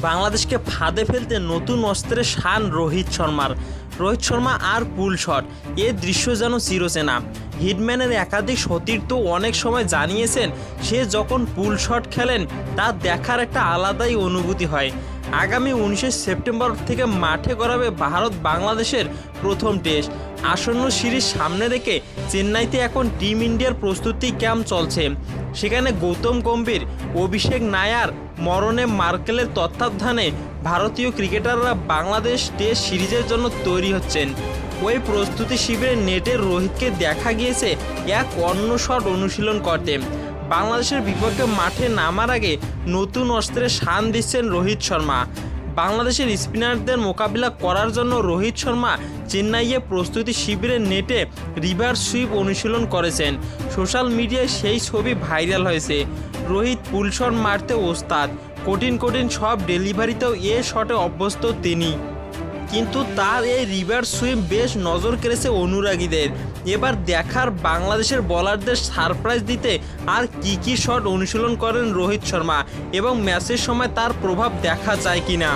বাংলাদেশকে ফাঁদে ফেলতে নতুন অস্ত্রের শান রোহিত শর্মার। রোহিত শর্মা আর পুল শট। এ দৃশ্য যেন চিরচেনা। হিটম্যানের একাধিক সতীর্থ অনেক সময় জানিয়েছেন, সে যখন পুল শট খেলেন, তা দেখার একটা আলাদাই অনুভূতি হয়। আগামী উনিশে সেপ্টেম্বর থেকে মাঠে গড়াবে ভারত বাংলাদেশের প্রথম টেস্ট। আসন্ন সিরিজ সামনে রেখে চেন্নাইতে এখন টিম ইন্ডিয়ার প্রস্তুতি ক্যাম্প চলছে। সেখানে গৌতম গম্ভীর, অভিষেক নায়ার, মরণে মার্কেলের তত্ত্বাবধানে ভারতীয় ক্রিকেটাররা বাংলাদেশ টেস্ট সিরিজের জন্য তৈরি হচ্ছেন। ওই প্রস্তুতি শিবিরে নেটের রোহিতকে দেখা গিয়েছে এক অন্য শট অনুশীলন করতে। বাংলাদেশের বিপক্ষে মাঠে নামার আগে নতুন অস্ত্রে শান দিচ্ছেন রোহিত শর্মা। বাংলাদেশের স্পিনারদের মোকাবিলা করার জন্য রোহিত শর্মা চেন্নাইয়ে প্রস্তুতি শিবিরের নেটে রিভার্স সুইপ অনুশীলন করেছেন। সোশ্যাল মিডিয়ায় সেই ছবি ভাইরাল হয়েছে। রোহিত পুলশট মারতে ওস্তাদ। কঠিন কঠিন সব ডেলিভারিতেও এ শটে অভ্যস্ত তিনি। কিন্তু তার এই রিভার সুইম বেশ নজর কেড়েছে অনুরাগীদের। এবার দেখার বাংলাদেশের বলারদের সারপ্রাইজ দিতে আর কি কি শট অনুশীলন করেন রোহিত শর্মা এবং ম্যাচের সময় তার প্রভাব দেখা যায় কিনা।